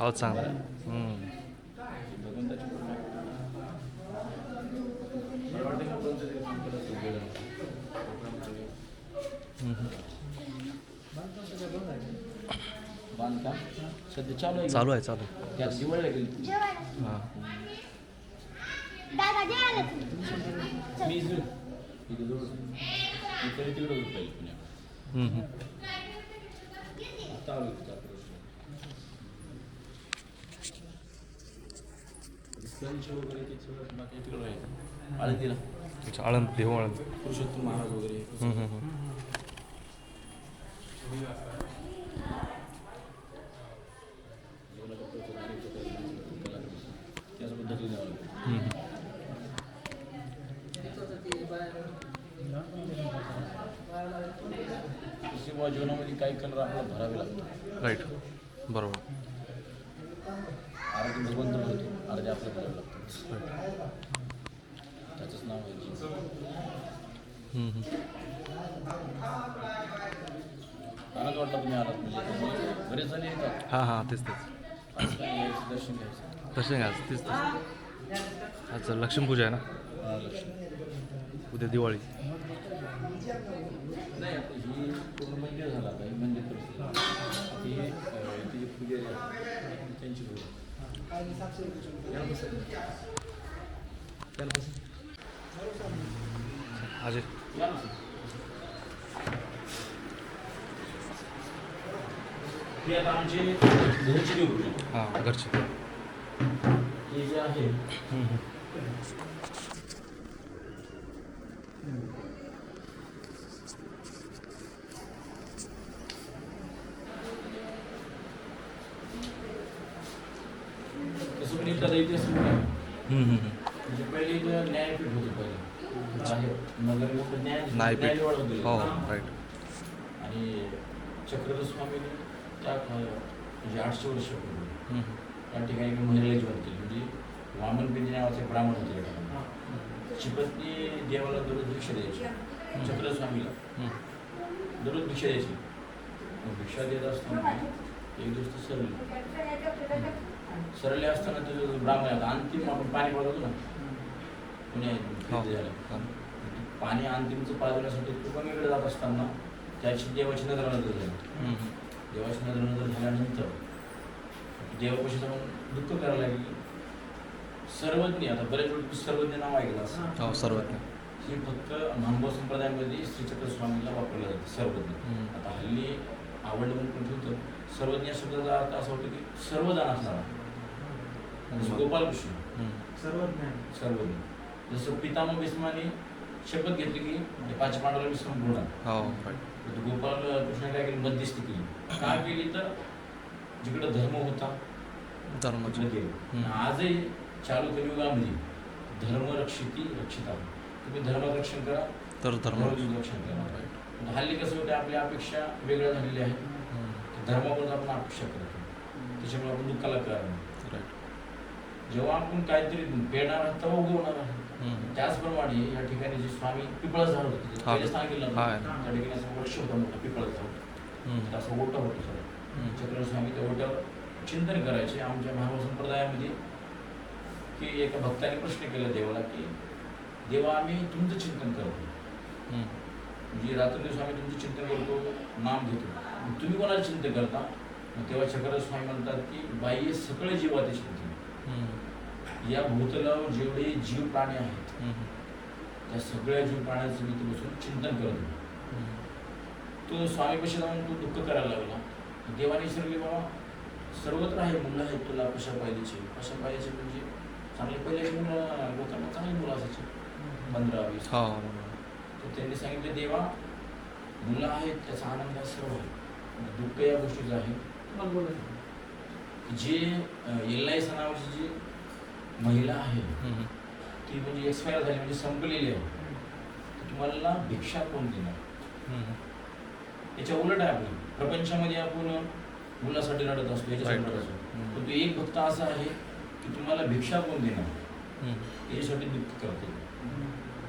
आवाज चांगला आहे. हम्म. भगवंताची कृपा आहे. मला वाटतं की कोणतं तरी काम केलं असतं वेळ आहे. कोकणामध्ये वेळ. हम्म. बांधकाम सध्या चालू आहे चालू आहे चालू आहे. त्यात दिवाळीला गेली हां दादा संच वगैरे ते सगळं बाकी तिकडं आहे आळंदीला अच्छा आळंद देऊ आळंद पुरुषोत्तम महाराज वगैरे हम्म, हम्म, हम्म. त्याच पद्धतीने आलो. हम्म. किंवा जीवनामध्ये काही कलर आपल्याला भरावे लागतात राईट बरोबर आरोग्य भगवंत होतो आरोग्य आपल्याला भरावे लागतात. त्याचंच नाव आहे. आनंद वाटला तुम्ही आलात म्हणजे बरेच जण येतात. हां हां तेच तेच. दर्शन घ्यायचं. नाही आज तेच तेच. आज लक्ष्मीपूजा आहे ना? हा, लक्ष उद्या दिवाळी. नाही ही पूर्ण मंदिर झालं आता ही मंदिर ती आहेत, त्यांची पूजा. बसा. हे घरची देवपूजा हां घरचे हे जे आहे इथला इतिहास आहे. म्हणजे पहिले इथं न्यायपीठ होतं पहिले. बाहेर नगर मोठं न्याय न्यायपीठ न्यायनिवाड होतं. हो राईट आणि चक्रधर स्वामीने त्या म्हणजे आठशे वर्ष. त्या ठिकाणी एका महिलेला जीवन केली म्हणजे वामन पिंडी नावाचे ब्राह्मण होते त्या ठिकाणी. तिची पत्नी देवाला दररोज भिक्षा द्यायची. चक्रधर स्वामीला. दररोज भिक्षा द्यायची. मग भिक्षा देत असताना एक दिवस ती सरली सरले असताना ते जो ब्राह्मण आहे, आता अंतिम आपण पाणी पाजवतो ना पुणे हो. झालं हां. पाणी अंतिमचं पाजवण्यासाठी तुकामीकडे जात असताना त्याची देवाची नजर नजर झाली. देवाची नजर नजर झाल्यानंतर देवापाशी जाऊन दुःख करायला लागली सर्वज्ञ आता बरेच वेळ सर्वज्ञ नाव ऐकलं असं हो सर्वज्ञ हे फक्त महानुभाव संप्रदायामध्ये श्रीचक्र स्वामीला वापरलं जातं सर्वज्ञ. आता हल्ली आवडलं म्हणून पण ठेवतं सर्वज्ञ शब्दाचा अर्थ असा होतो की सर्व जाण असणारा जसं गोपालकृष्ण. हम्म. सर्वज्ञ. जसं पितामह भीष्माने शपथ घेतली की हे पाच पांडवाला मी संपूर्ण. हो गोपाल कृष्ण काय केली? मध्यस्थी केली. का केली तर? जिकडे धर्म होता. आणि आजही चालू कलियुगामध्ये धर्म रक्षिती रक्षिता. तुम्ही धर्मरक्षण करा. तर धर्म धर्म रक्षण करा. पण हल्ली कसं होतं आपल्या अपेक्षा वेगळ्या झालेल्या आहेत. धर्माबद्दल आपण अपेक्षा करतो. त्याच्यामुळे आपण दुःखाला कारण राईट जेव्हा आपण काहीतरी पेणार आहात तेव्हा उगवणार आहे हम्म. त्याचप्रमाणे या ठिकाणी जे स्वामी पिपळा झाड होते हा. पहिले सांगितलं. त्या ठिकाणी असं वृक्ष होता मोठा पिपळा झाड. असं ओटा होतं सर. चक्र स्वामी त्या ओट्यावर चिंतन करायचे आमच्या महाराज संप्रदायामध्ये की एका भक्ताने प्रश्न केला देवाला की देवा आम्ही तुमचं चिंतन करतो. म्हणजे रात्रंदिवस आम्ही तुमचं चिंतन करतो नाम घेतो तुम्ही कोणाचं चिंतन करता मग तेव्हा चक्र स्वामी म्हणतात की बाह्य सगळे जीवाचे चिंतन. या भूतलावर जेवढे जीव प्राणी आहेत. त्या सगळ्या जीव प्राण्याचं मी इथे बसून चिंतन करतो हम्म. तो स्वामीपाशी जाऊन तो दुःख करायला लागला. देवाने विसरले बाबा सर्वत्र आहे मुलं आहेत तुला कशा पाहिजेचे? कशा पाहिजेचे म्हणजे चांगले पहिल्याची मुलं लोकांना चांगली मुलं असायची. पंधरा वीस. हो. तर त्यांनी सांगितलं देवा मुलं आहेत त्याचा आनंद हा सर्व आहे. दुःख या गोष्टीचं आहे. जे एल आय नावाची जी महिला आहे. ती म्हणजे एक्सपायर झाली म्हणजे संपलेली आहे. तुम्हाला भिक्षा कोण देणार. याच्या उलट आहे आपण प्रपंचामध्ये आपण मुलासाठी रडत असतो याच्यासाठी. रडत असतो. पण तो एक भक्त असा आहे की तुम्हाला भिक्षा कोण देणार. याच्यासाठी दुःख करते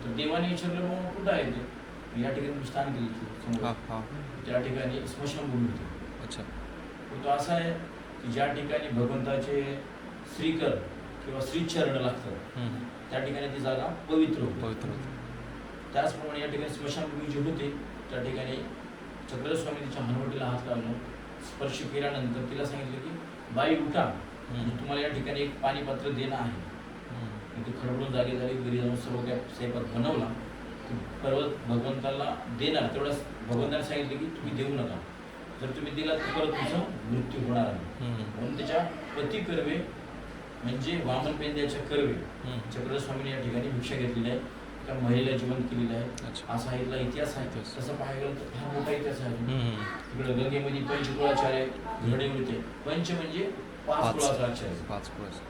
तर देवाने विचारलं बाबा कुठं आहे ते? या ठिकाणी स्थान केलं हा हा. त्या ठिकाणी स्मशानभूमी होती. अच्छा. तो असा आहे की ज्या ठिकाणी भगवंताचे श्रीकर किंवा श्रीचरण हम्म. त्या ठिकाणी ती जागा पवित्र होते. पवित्र होतं. त्याचप्रमाणे या ठिकाणी स्मशानभूमी जी होती त्या ठिकाणी चक्रस्वामी तिच्या हनुवटीला हात लावला स्पर्श केल्यानंतर तिला सांगितलं की बाई उठा. तुम्हाला या ठिकाणी एक पाणीपात्र देणं आहे. ती खडबडून जागी झाली घरी जाऊन सर्व काय स्वयंपाक बनवला. पर्वत भगवंताला देणार तेवढ्याच भगवंताने सांगितलं की तुम्ही देऊ नका. जर तुम्ही दिला तर परत तुमचा मृत्यू होणार आहे. म्हणून त्याच्या पती कर्वे म्हणजे वामन पेंद्याच्या कर्वे. चक्रस्वामीने या ठिकाणी भिक्षा घेतलेली आहे त्या महिलेला जिवंत केलेलं आहे असा इथला इतिहास आहे. तसं पाहायला गेलं तर फार मोठा इतिहास आहे. तिकडे गंगेमध्ये पंचकुळाचार्य घडे होते पंच म्हणजे पाच. कुळाचा आचार्य पाच कोळस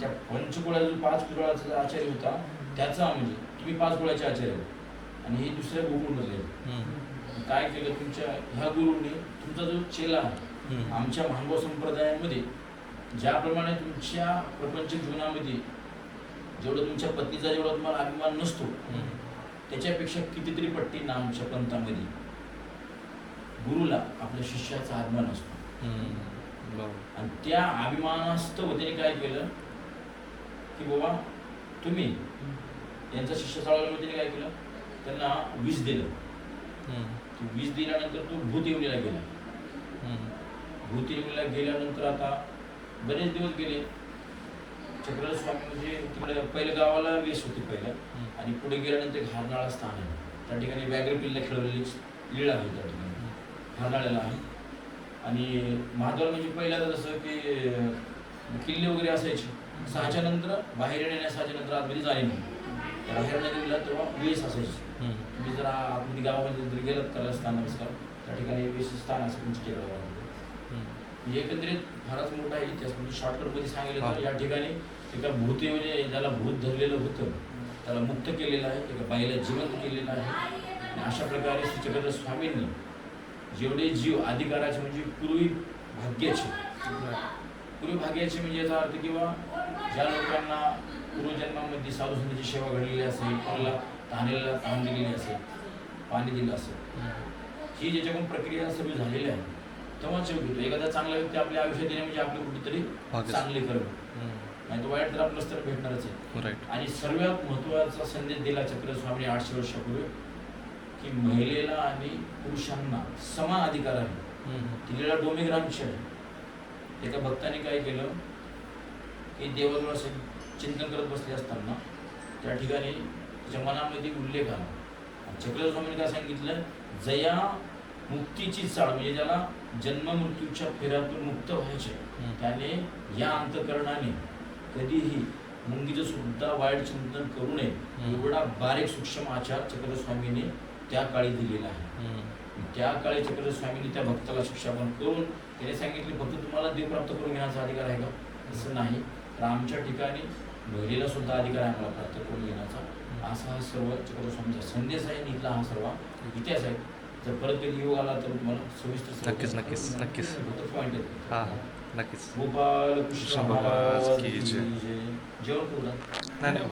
त्या पंचकुळाचा जो पाच कुळाचा आचार्य होता त्याचा म्हणजे तुम्ही पाच कुळाचे आचार्य होते आणि हे दुसऱ्या. हम्म. काय केलं तुमच्या ह्या गुरुंनी तुमचा जो चेला आहे. आमच्या महानुभाव संप्रदायामध्ये ज्याप्रमाणे तुमच्या प्रपंच जीवनामध्ये जेवढं तुमच्या पत्नीचा जेवढा तुम्हाला अभिमान नसतो. त्याच्यापेक्षा कितीतरी पट्टीनं आमच्या पंथामध्ये गुरुला आपल्या शिष्याचा अभिमान असतो आणि त्या अभिमानास्तव त्याने काय केलं की बाबा तुम्ही यांचा शिष्य चालवल्यामुळे त्याने काय केलं त्यांना विष दिलं. ते विष दिल्यानंतर तो भूदेवलीला गेला. हम्म. भूदेवलीला गेल्यानंतर आता बरेच दिवस गेले. चक्रस्वामी म्हणजे तिकडे पहिल्या गावाला वेश होती पहिल्या. आणि पुढे गेल्यानंतर एक हारनाळा स्थान आहे. त्या ठिकाणी व्याघ्र पिल्ला खेळवलेली लीळा आहे त्या ठिकाणी. हारनाळ्याला आहे. आणि महाद्वार म्हणजे पहिल्यांदा जसं की किल्ले वगैरे असायचे. सहाच्या नंतर बाहेर येण्या सहाच्या नंतर आतमध्ये जाणे. नाही बाहेर नदीला तेव्हा वेस असायची हम्म. तुम्ही जर आतमध्ये गावामध्ये जर गेलात त्याला स्थान नमस्कार त्या ठिकाणी वेस स्थान असं टेकडावर हम्म. म्हणजे एकंदरीत फारच मोठा आहे इतिहास म्हणजे शॉर्टकटमध्ये सांगितलं तर हा. या ठिकाणी एका भूतेने ज्याला भूत धरलेलं होतं त्याला मुक्त केलेलं आहे एका बाईला जिवंत केलेलं आहे आणि अशा प्रकारे श्री स्वामींनी जेवढे जीव अधिकाराचे म्हणजे पूर्वी भाग्याचे पूर्वी भाग्याचे म्हणजे याचा अर्थ किंवा ज्या लोकांना पूर्वजन्मामध्ये साधू संतांची सेवा घडलेली असेल कोणाला तहानेला तहान दिलेली असेल पाणी दिलं असेल. ही ज्याच्याकडून प्रक्रिया सगळी झालेली आहे तेव्हाच योग्य होतो एखादा चांगला व्यक्ती आपल्या आयुष्यात येणे म्हणजे आपले कुठेतरी. चांगले हम्म. नाही तर वाईट तर आपलं तर भेटणारच आहे. राईट आणि सर्वात महत्त्वाचा संदेश दिला चक्रस्वामी आठशे वर्षापूर्वी की महिलेला आणि पुरुषांना समान अधिकार आहे. दिलेला डोमेग्रामचे आहे. एका भक्ताने काय केलं की देवाजवळ चिंतन करत बसले असताना त्या ठिकाणी त्याच्या मनामध्ये उल्लेख आला आणि चक्रस्वामीने काय सांगितलं जया मुक्तीची चाळ म्हणजे ज्याला जन्म मृत्यूच्या फेऱ्यातून मुक्त व्हायचे. त्याने या अंतकरणाने कधीही मुंगीचं सुद्धा वाईट चिंतन करू नये. एवढा बारीक सूक्ष्म आचार चक्रस्वामीने त्या काळी दिलेला आहे. त्या काळी चक्रस्वामीने त्या भक्ताला शिक्षापन करून त्याने सांगितले फक्त तुम्हाला देव प्राप्त करून घेण्याचा अधिकार आहे का असं नाही तर आमच्या ठिकाणी महिलेला सुद्धा अधिकार आहे आम्हाला प्राप्त करून घेण्याचा असा हा सर्व चक्रस्वामीचा संदेश आहे आणि इथला हा सर्व इतिहास आहे. जर परत कधी योग आला तर तुम्हाला सविस्तर नक्कीच, नक्कीच, नक्कीच. पॉईंट आहेत हां नक्कीच. गोपाल कृष्ण महाराज. जेवण करू नाही नाही.